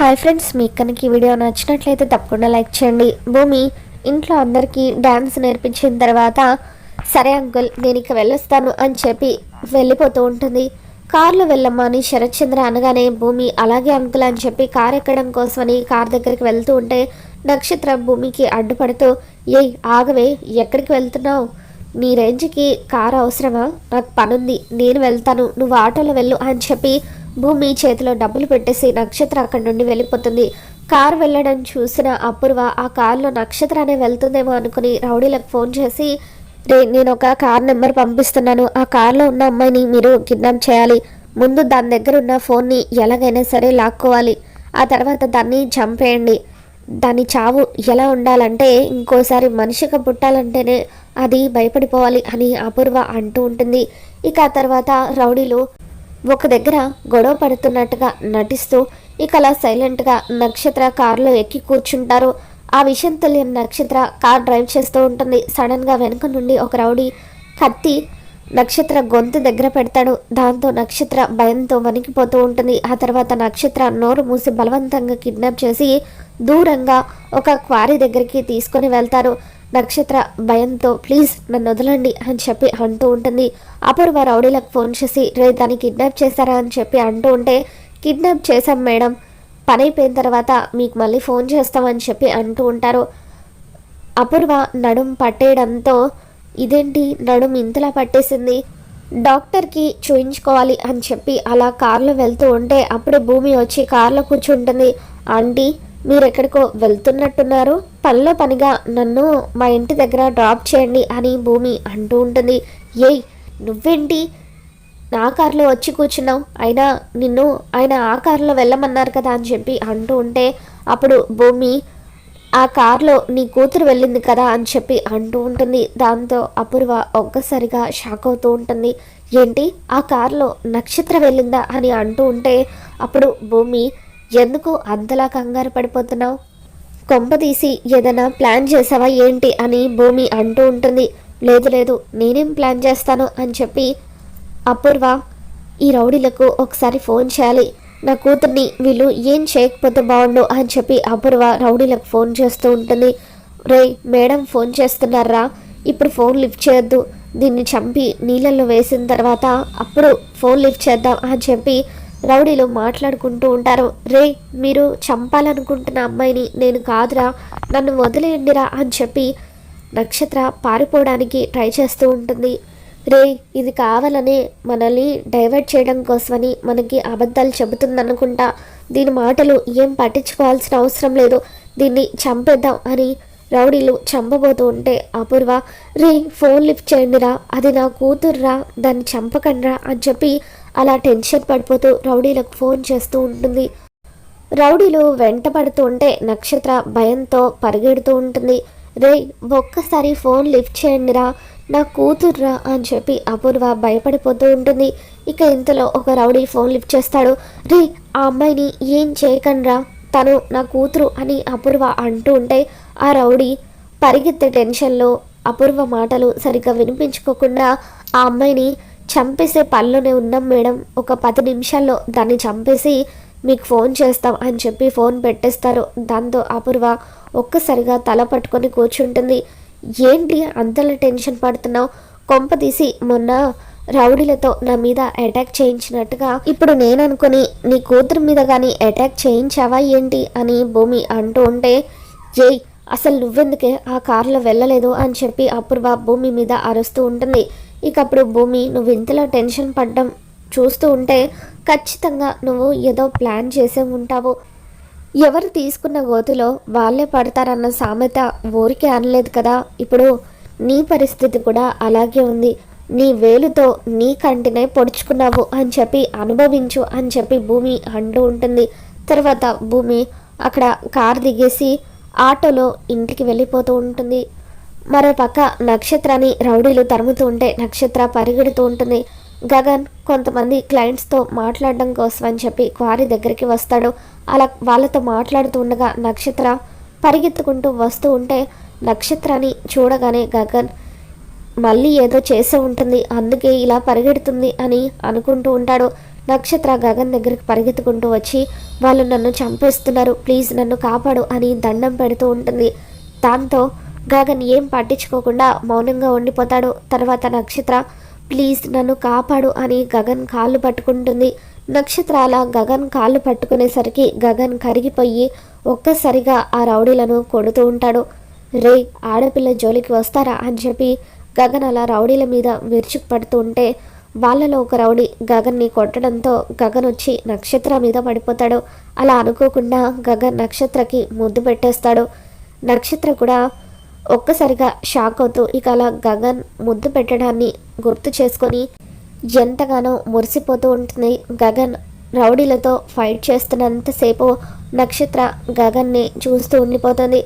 Hi friends మీకు కనుక ఈ వీడియో నచ్చినట్లయితే తప్పకుండా లైక్ చేయండి. భూమి ఇంట్లో అందరికీ డ్యాన్స్ నేర్పించిన తర్వాత సరే అంకుల్ నేను ఇక వెళ్ళొస్తాను అని చెప్పి వెళ్ళిపోతూ ఉంటుంది. కార్లో వెళ్ళమ్మా శరత్చంద్ర అనగానే భూమి అలాగే అంకుల్ అని చెప్పి కార్ ఎక్కడం కోసమని కార్ దగ్గరికి వెళ్తూ ఉంటే నక్షత్ర భూమికి అడ్డుపడుతూ ఏయ్ ఆగవే ఎక్కడికి వెళ్తున్నావు? నీ రేంజ్కి కారు అవసరమా? నాకు పనుంది నేను వెళ్తాను నువ్వు ఆటోలో వెళ్ళు అని చెప్పి భూమి చేతిలో డబ్బులు పెట్టేసి నక్షత్ర అక్కడి నుండి వెళ్ళిపోతుంది. కారు వెళ్ళడం చూసిన అపూర్వ ఆ కారులో నక్షత్రానే వెళ్తుందేమో అనుకుని రౌడీలకు ఫోన్ చేసి రే నేను ఒక కార్ నెంబర్ పంపిస్తున్నాను. ఆ కార్లో ఉన్న అమ్మాయిని మీరు కిడ్నాప్ చేయాలి. ముందు దాని దగ్గర ఉన్న ఫోన్ని ఎలాగైనా సరే లాక్కోవాలి. ఆ తర్వాత దాన్ని చంపేయండి. దాని చావు ఎలా ఉండాలంటే ఇంకోసారి మనిషిగా పుట్టాలంటేనే అది భయపడిపోవాలి అని అపూర్వ అంటూ ఉంటుంది. ఇక ఆ తర్వాత రౌడీలు ఒక దగ్గర గొడవ పడుతున్నట్టుగా నటిస్తూ ఇక అలా సైలెంట్గా నక్షత్ర కారులో ఎక్కి కూర్చుంటారు. ఆ విషయం తెలియని నక్షత్ర కార్ డ్రైవ్ చేస్తూ ఉంటుంది. సడన్గా వెనుక నుండి ఒక రౌడీ కత్తి నక్షత్ర గొంతు దగ్గర పెడతాడు. దాంతో నక్షత్ర భయంతో వణికిపోతూ ఉంటుంది. ఆ తర్వాత నక్షత్ర నోరు మూసి బలవంతంగా కిడ్నాప్ చేసి దూరంగా ఒక క్వారీ దగ్గరికి తీసుకొని వెళ్తారు. నక్షత్ర భయంతో ప్లీజ్ నన్ను వదలండి అని చెప్పి అంటూ ఉంటుంది. అపూర్వ రౌడీలకు ఫోన్ చేసి రే దాన్ని కిడ్నాప్ చేశారా? అని చెప్పి అంటూ ఉంటే కిడ్నాప్ చేశాం మేడం. పని అయిపోయిన తర్వాత మీకు మళ్ళీ ఫోన్ చేస్తామని చెప్పి అంటూ ఉంటారు. అపూర్వ నడుం పట్టేయడంతో ఇదేంటి? నడుం ఇంతలా పట్టేసింది. డాక్టర్కి చూయించుకోవాలి అని చెప్పి అలా కార్లో వెళ్తూ ఉంటే అప్పుడే భూమి వచ్చి కార్లో కూర్చుంటుంది. ఆంటీ మీరెక్కడికో వెళ్తున్నట్టున్నారు. పనిలో పనిగా నన్ను మా ఇంటి దగ్గర డ్రాప్ చేయండి అని భూమి అంటూ ఉంటుంది. ఏయ్ నువ్వేంటి? నా కారులో వచ్చి కూర్చున్నావు. అయినా నిన్ను ఆయన ఆ కారులో వెళ్ళమన్నారు కదా అని చెప్పి అంటూ ఉంటే అప్పుడు భూమి ఆ కారులో నీ కూతురు వెళ్ళింది కదా అని చెప్పి అంటూ ఉంటుంది. దాంతో అపూర్వ ఒక్కసారిగా షాక్ అవుతూ ఉంటుంది. ఏంటి? ఆ కారులో నక్షత్ర వెళ్ళిందా? అని అంటూ ఉంటే అప్పుడు భూమి ఎందుకు అంతలా కంగారు పడిపోతున్నావు? కొంపదీసి ఏదైనా ప్లాన్ చేసావా ఏంటి అని భూమి అంటూ ఉంటుంది. లేదు లేదు నేనేం ప్లాన్ చేస్తాను అని చెప్పి అపూర్వ ఈ రౌడీలకు ఒకసారి ఫోన్ చేయాలి. నా కూతుర్ని వీళ్ళు ఏం చేయకపోతే బాగుండు అని చెప్పి అపూర్వ రౌడీలకు ఫోన్ చేస్తూ ఉంటుంది. రే మేడం ఫోన్ చేస్తున్నారా? ఇప్పుడు ఫోన్ లిఫ్ట్ చేయొద్దు. దీన్ని చంపి నీళ్ళల్లో వేసిన తర్వాత అప్పుడు ఫోన్ లిఫ్ట్ చేద్దాం అని చెప్పి రౌడీలు మాట్లాడుకుంటూ ఉంటారు. రే మీరు చంపాలనుకుంటున్న అమ్మాయిని నేను కాదురా నన్ను వదిలేయండిరా అని చెప్పి నక్షత్ర పారిపోవడానికి ట్రై చేస్తూ ఉంటుంది. రే ఇది కావాలని మనల్ని డైవర్ట్ చేయడం కోసమని మనకి అబద్ధాలు చెబుతుందనుకుంటా. దీని మాటలు ఏం పట్టించుకోవాల్సిన అవసరం లేదు. దీన్ని చంపేద్దాం అని రౌడీలు చంపబోతూ ఉంటే అపూర్వ రే ఫోన్ లిఫ్ట్ చేయండిరా అది నా కూతుర్రా దాన్ని చంపకండ్రా అని చెప్పి అలా టెన్షన్ పడిపోతూ రౌడీలకు ఫోన్ చేస్తూ ఉంటుంది. రౌడీలు వెంట పడుతూ ఉంటే నక్షత్ర భయంతో పరిగెడుతూ ఉంటుంది. రే ఒక్కసారి ఫోన్ లిఫ్ట్ చేయండిరా నా కూతుర్రా అని చెప్పి అపూర్వ భయపడిపోతూ ఉంటుంది. ఇక ఇంతలో ఒక రౌడీ ఫోన్ లిఫ్ట్ చేస్తాడు. రే ఆ అమ్మాయిని ఏం చేయకండిరా తను నా కూతురు అని అపూర్వ అంటూ ఉంటే ఆ రౌడీ పరిగెత్తే టెన్షన్లో అపూర్వ మాటలు సరిగ్గా వినిపించుకోకుండా ఆ అమ్మాయిని చంపేసే పనిలోనే ఉన్నాం మేడం. ఒక పది నిమిషాల్లో దాన్ని చంపేసి మీకు ఫోన్ చేస్తాం అని చెప్పి ఫోన్ పెట్టేస్తారు. దాంతో అపూర్వ ఒక్కసారిగా తల పట్టుకొని కూర్చుంటుంది. ఏంటి అంతలా టెన్షన్ పడుతున్నావు? కొంప తీసి మొన్న రౌడీలతో నా మీద అటాక్ చేయించినట్టుగా ఇప్పుడు నేను అనుకుని నీ కూతురు మీద కానీ అటాక్ చేయించావా ఏంటి అని భూమి అంటూ ఉంటే ఏయ్ అసలు నువ్వెందుకే ఆ కారులో వెళ్ళలేదు? అని చెప్పి అపూర్వ భూమి మీద అరుస్తూ ఉంటుంది. ఇక అప్పుడు భూమి నువ్వు ఇంతలో టెన్షన్ పడ్డం చూస్తూ ఉంటే ఖచ్చితంగా నువ్వు ఏదో ప్లాన్ చేసే ఉంటావు. ఎవరు తీసుకున్న గోతులో వాళ్ళే పడతారన్న సామెత ఊరికే అనలేదు కదా. ఇప్పుడు నీ పరిస్థితి కూడా అలాగే ఉంది. నీ వేలుతో నీ కంటినే పొడుచుకున్నావు అని చెప్పి అనుభవించు అని చెప్పి భూమి అంటూ ఉంటుంది. తర్వాత భూమి అక్కడ కార్ దిగేసి ఆటోలో ఇంటికి వెళ్ళిపోతూ ఉంటుంది. మరో పక్క నక్షత్రాన్ని రౌడీలు తరుముతూ ఉంటే నక్షత్ర పరిగెడుతూ ఉంటుంది. గగన్ కొంతమంది క్లయింట్స్తో మాట్లాడడం కోసం అని చెప్పి క్వారీ దగ్గరికి వస్తాడు. అలా వాళ్ళతో మాట్లాడుతూ ఉండగా నక్షత్ర పరిగెత్తుకుంటూ వస్తూ ఉంటే నక్షత్రాన్ని చూడగానే గగన్ మళ్ళీ ఏదో చేసే ఉంటుంది. అందుకే ఇలా పరిగెడుతుంది అని అనుకుంటూ ఉంటాడు. నక్షత్ర గగన్ దగ్గరికి పరిగెత్తుకుంటూ వచ్చి వాళ్ళు నన్ను చంపేస్తున్నారు. ప్లీజ్ నన్ను కాపాడు అని దండం పెడుతూ ఉంటుంది. దాంతో గగన్ ఏం పట్టించుకోకుండా మౌనంగా ఉండిపోతాడు. తర్వాత నక్షత్ర ప్లీజ్ నన్ను కాపాడు అని గగన్ కాళ్ళు పట్టుకుంటుంది. నక్షత్ర అలా గగన్ కాళ్ళు పట్టుకునేసరికి గగన్ కరిగిపోయి ఒక్కసారిగా ఆ రౌడీలను కొడుతూ ఉంటాడు. రే ఆడపిల్ల జోలికి వస్తారా? అని చెప్పి గగన్ అలా రౌడీల మీద విరుచుకు పడుతూ ఉంటే వాళ్ళలో ఒక రౌడీ గగన్ని కొట్టడంతో గగన్ వచ్చి నక్షత్ర మీద పడిపోతాడు. అలా అనుకోకుండా గగన్ నక్షత్రకి ముద్దు పెట్టేస్తాడు. నక్షత్ర కూడా ఒక్కసారిగా షాక్ అవుతూ ఇక అలా గగన్ ముద్దు పెట్టడాన్ని గుర్తు చేసుకొని ఎంతగానో మురిసిపోతూ ఉంటుంది. గగన్ రౌడీలతో ఫైట్ చేస్తున్నంతసేపు నక్షత్ర గగన్ని చూస్తూ ఉండిపోతుంది.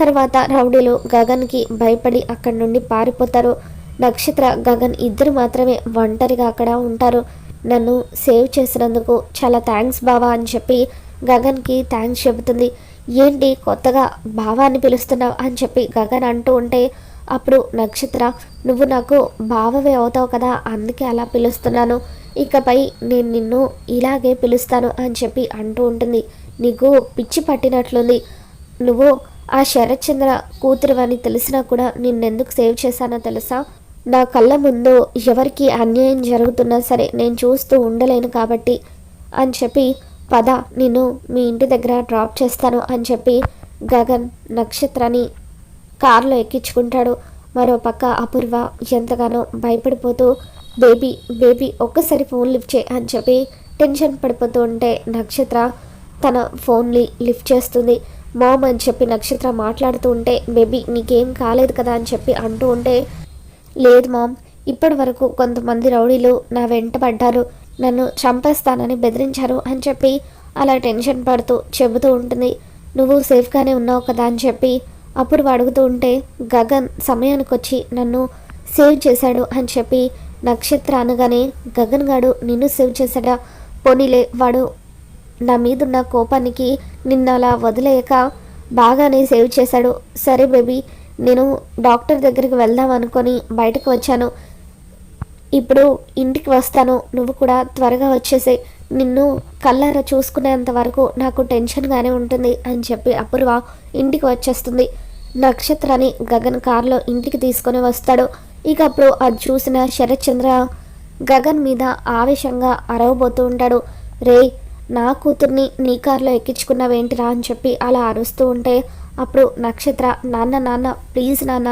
తర్వాత రౌడీలు గగన్కి భయపడి అక్కడి నుండి పారిపోతారు. నక్షత్ర గగన్ ఇద్దరు మాత్రమే ఒంటరిగా అక్కడ ఉంటారు. నన్ను సేవ్ చేసినందుకు చాలా థ్యాంక్స్ బావా అని చెప్పి గగన్కి థ్యాంక్స్ చెబుతుంది. ఏంటి కొత్తగా బావాన్ని పిలుస్తున్నావు అని చెప్పి గగన్ అంటూ ఉంటే అప్పుడు నక్షత్ర నువ్వు నాకు బావవే అవుతావు కదా అందుకే అలా పిలుస్తున్నాను. ఇకపై నేను నిన్ను ఇలాగే పిలుస్తాను అని చెప్పి అంటూ ఉంటుంది. నీకు పిచ్చి పట్టినట్లుంది. నువ్వు ఆ శరత్చంద్ర కూతురు అని తెలిసినా కూడా నిన్నెందుకు సేవ్ చేశానో తెలుసా? నా కళ్ళ ముందు ఎవరికి అన్యాయం జరుగుతున్నా సరే నేను చూస్తూ ఉండలేను కాబట్టి అని చెప్పి పద నేను మీ ఇంటి దగ్గర డ్రాప్ చేస్తాను అని చెప్పి గగన్ నక్షత్రాన్ని కారులో ఎక్కించుకుంటాడు. మరో పక్క అపూర్వ ఎంతగానో భయపడిపోతూ బేబీ బేబీ ఒక్కసారి ఫోన్ లిఫ్ట్ చేయి అని చెప్పి టెన్షన్ పడిపోతూ ఉంటే నక్షత్ర తన ఫోన్ని లిఫ్ట్ చేస్తుంది. మామ్ అని చెప్పి నక్షత్ర మాట్లాడుతూ ఉంటే బేబీ నీకేం కాలేదు కదా అని చెప్పి అంటూ ఉంటే లేదు మామ్ ఇప్పటి వరకు కొంతమంది రౌడీలు నా వెంట పడ్డారు. నన్ను చంపేస్తానని బెదిరించారు అని చెప్పి అలా టెన్షన్ పడుతూ చెబుతూ ఉంటుంది. నువ్వు సేఫ్గానే ఉన్నావు కదా అని చెప్పి అప్పుడు అడుగుతూ ఉంటే గగన్ సమయానికి వచ్చి నన్ను సేవ్ చేశాడు అని చెప్పి నక్షత్ర అనగానే గగన్ గాడు నిన్ను సేవ్ చేశాడా? పోనీలే వాడు నా మీదున్న కోపానికి నిన్న అలా వదిలేయక బాగానే సేవ్ చేశాడు. సరే బేబీ నేను డాక్టర్ దగ్గరికి వెళ్దాం అనుకొని బయటకు వచ్చాను. ఇప్పుడు ఇంటికి వస్తాను. నువ్వు కూడా త్వరగా వచ్చేసే. నిన్ను కళ్ళారా చూసుకునేంత వరకు నాకు టెన్షన్గానే ఉంటుంది అని చెప్పి అపూర్వ ఇంటికి వచ్చేస్తుంది. నక్షత్రాన్ని గగన్ కారులో ఇంటికి తీసుకొని వస్తాడు. ఇక అప్పుడు అది చూసిన శరత్చంద్ర గగన్ మీద ఆవేశంగా అరవబోతూ ఉంటాడు. రే నా కూతుర్ని నీ కారులో ఎక్కించుకున్నావేంటిరా అని చెప్పి అలా అరుస్తూ ఉంటే అప్పుడు నక్షత్ర నాన్న నాన్న ప్లీజ్ నాన్న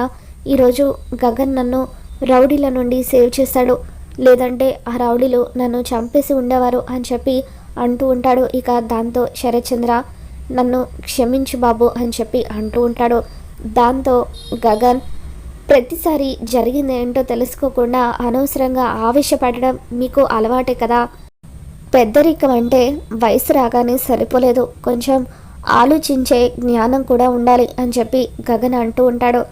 ఈరోజు గగన్ నన్ను రౌడీల నుండి సేవ్ చేశాడు లేదంటే ఆ రౌడీలు నన్ను చంపేసి ఉండేవారు అని చెప్పి అంటూ ఉంటాడు. ఇక దాంతో శరత్చంద్ర నన్ను క్షమించు బాబు అని చెప్పి అంటూ ఉంటాడు. దాంతో గగన్ ప్రతిసారి జరిగింది ఏంటో తెలుసుకోకుండా అనవసరంగా ఆవేశపడడం మీకు అలవాటే కదా? పెద్దరికం అంటే వయసు రాగానే సరిపోలేదు. కొంచెం ఆలోచించే జ్ఞానం కూడా ఉండాలి అని చెప్పి గగన్ అంటూ ఉంటాడు.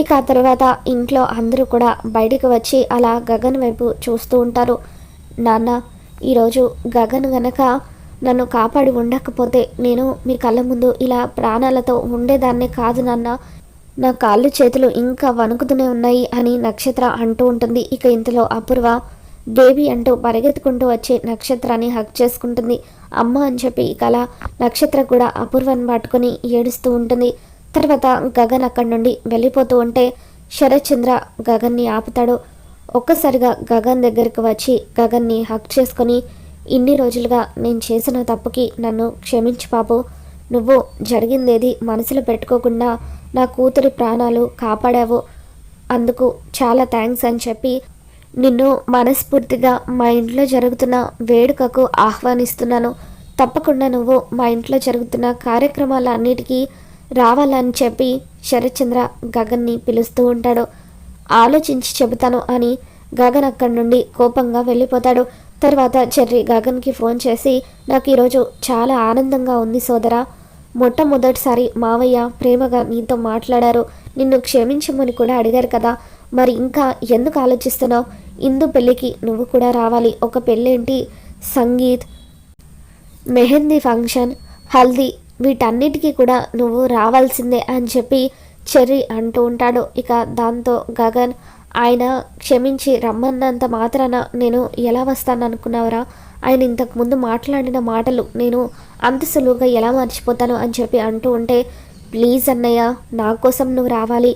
ఇక ఆ తర్వాత ఇంట్లో అందరూ కూడా బయటికి వచ్చి అలా గగన్ వైపు చూస్తూ ఉంటారు. నాన్న ఈరోజు గగన్ గనక నన్ను కాపాడి ఉండకపోతే నేను మీ కళ్ళ ముందు ఇలా ప్రాణాలతో ఉండేదాన్నే కాదు నాన్న. నా కాళ్ళు చేతులు ఇంకా వణుకుతూనే ఉన్నాయి అని నక్షత్ర అంటూ ఉంటుంది. ఇక ఇంతలో అపూర్వ బేబీ అంటూ పరిగెత్తుకుంటూ వచ్చి నక్షత్రాన్ని హక్ చేసుకుంటుంది. అమ్మ అని చెప్పి ఇక అలా నక్షత్ర కూడా అపూర్వని పట్టుకొని ఏడుస్తూ ఉంటుంది. తర్వాత గగన్ అక్కడి నుండి వెళ్ళిపోతూ ఉంటే శరత్చంద్ర గగన్ని ఆపుతాడు. ఒక్కసారిగా గగన్ దగ్గరికి వచ్చి గగన్ని హక్ చేసుకొని ఇన్ని రోజులుగా నేను చేసిన తప్పుకి నన్ను క్షమించి పాపు నువ్వు జరిగిందేది మనసులో పెట్టుకోకుండా నా కూతురి ప్రాణాలు కాపాడావు. అందుకు చాలా థ్యాంక్స్ అని చెప్పి నిన్ను మనస్ఫూర్తిగా మా ఇంట్లో జరుగుతున్న వేడుకకు ఆహ్వానిస్తున్నాను. తప్పకుండా నువ్వు మా ఇంట్లో జరుగుతున్న కార్యక్రమాలన్నిటికీ రావాలని చెప్పి శరత్చంద్ర గగన్ని పిలుస్తూ ఉంటాడు. ఆలోచించి చెబుతాను అని గగన్ అక్కడి నుండి కోపంగా వెళ్ళిపోతాడు. తర్వాత చెర్రి గగన్కి ఫోన్ చేసి నాకు ఈరోజు చాలా ఆనందంగా ఉంది సోదరా. మొట్టమొదటిసారి మావయ్య ప్రేమగా నీతో మాట్లాడారు. నిన్ను క్షమించమని కూడా అడిగారు కదా. మరి ఇంకా ఎందుకు ఆలోచిస్తున్నావు? ఇందు పెళ్ళికి నువ్వు కూడా రావాలి. ఒక పెళ్ళేంటి? సంగీత్ మెహందీ ఫంక్షన్ హల్దీ వీటన్నిటికీ కూడా నువ్వు రావాల్సిందే అని చెప్పి చెర్రీ అంటూ ఉంటాడు. ఇక దాంతో గగన్ ఆయన క్షమించి రమ్మన్నంత మాత్రాన నేను ఎలా వస్తాను అనుకున్నావరా ఆయన ఇంతకు ముందు మాట్లాడిన మాటలు నేను అంత సులువుగా ఎలా మర్చిపోతాను అని చెప్పి అంటూ ఉంటే ప్లీజ్ అన్నయ్య నా కోసం నువ్వు రావాలి.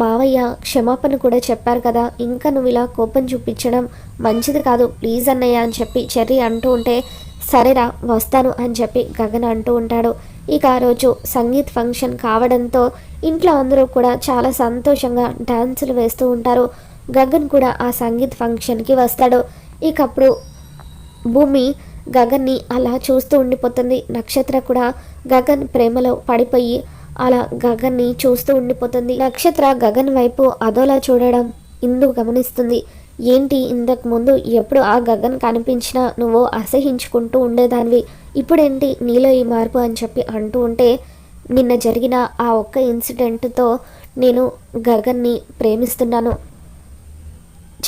మావయ్య క్షమాపణ కూడా చెప్పారు కదా ఇంకా నువ్వు ఇలా కోపం చూపించడం మంచిది కాదు. ప్లీజ్ అన్నయ్య అని చెప్పి చెర్రీ అంటూ ఉంటే సరేరా వస్తాను అని చెప్పి గగన్ అంటూ ఉంటాడు. ఇక ఆ రోజు సంగీత్ ఫంక్షన్ కావడంతో ఇంట్లో అందరూ కూడా చాలా సంతోషంగా డ్యాన్సులు వేస్తూ ఉంటారు. గగన్ కూడా ఆ సంగీత్ ఫంక్షన్కి వస్తాడు. ఇక అప్పుడు భూమి గగన్ని అలా చూస్తూ ఉండిపోతుంది. నక్షత్ర కూడా గగన్ ప్రేమలో పడిపోయి అలా గగన్ని చూస్తూ ఉండిపోతుంది. నక్షత్ర గగన్ వైపు అదోలా చూడడం ఇందు గమనిస్తుంది. ఏంటి ఇంతకు ముందు ఎప్పుడు ఆ గగన్ కనిపించినా నువ్వు అసహించుకుంటూ ఉండేదానివి? ఇప్పుడేంటి నీలో ఈ మార్పు అని చెప్పి అంటూ ఉంటే నిన్న జరిగిన ఆ ఒక్క ఇన్సిడెంట్తో నేను గగన్ని ప్రేమిస్తున్నాను.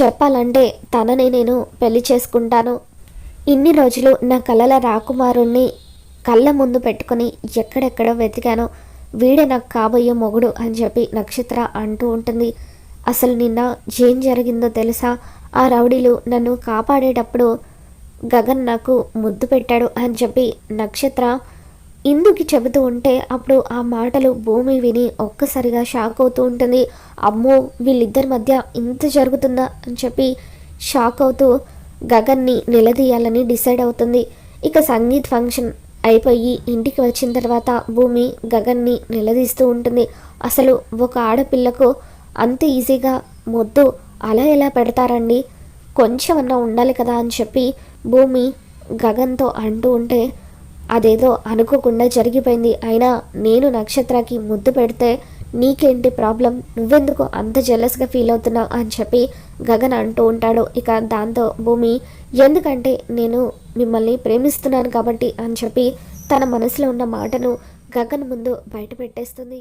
చెప్పాలంటే తనని నేను పెళ్ళి చేసుకుంటాను. ఇన్ని రోజులు నా కలల రాకుమారుణ్ణి కళ్ళ ముందు పెట్టుకొని ఎక్కడెక్కడో వెతికాను. వీడే నాకు కాబోయే మొగుడు అని చెప్పి నక్షత్ర అంటూ ఉంటుంది. అసలు నిన్న ఏం జరిగిందో తెలుసా? ఆ రౌడీలు నన్ను కాపాడేటప్పుడు గగన్ నాకు ముద్దు పెట్టాడు అని చెప్పి నక్షత్ర ఇందుకి చెబుతూ ఉంటే అప్పుడు ఆ మాటలు భూమి విని ఒక్కసారిగా షాక్ అవుతూ ఉంటుంది. అమ్మో వీళ్ళిద్దరి మధ్య ఇంత జరుగుతుందా అని చెప్పి షాక్ అవుతూ గగన్ని నిలదీయాలని డిసైడ్ అవుతుంది. ఇక సంగీత్ ఫంక్షన్ అయిపోయి ఇంటికి వచ్చిన తర్వాత భూమి గగన్ని నిలదీస్తూ ఉంటుంది. అసలు ఒక ఆడపిల్లకు అంత ఈజీగా మొద్దు అలా ఎలా పెడతారండి? కొంచెం అన్నా ఉండాలి కదా అని చెప్పి భూమి గగన్తో అంటూ ఉంటే అదేదో అనుకోకుండా జరిగిపోయింది. అయినా నేను నక్షత్రకి ముద్దు పెడితే నీకేంటి ప్రాబ్లం? నువ్వెందుకు అంత జెలస్గా ఫీల్ అవుతున్నావు అని చెప్పి గగన్ అంటూ ఉంటాడు. ఇక దాంతో భూమి ఎందుకంటే నేను మిమ్మల్ని ప్రేమిస్తున్నాను కాబట్టి అని చెప్పి తన మనసులో ఉన్న మాటను గగన్ ముందు బయట పెట్టేస్తుంది.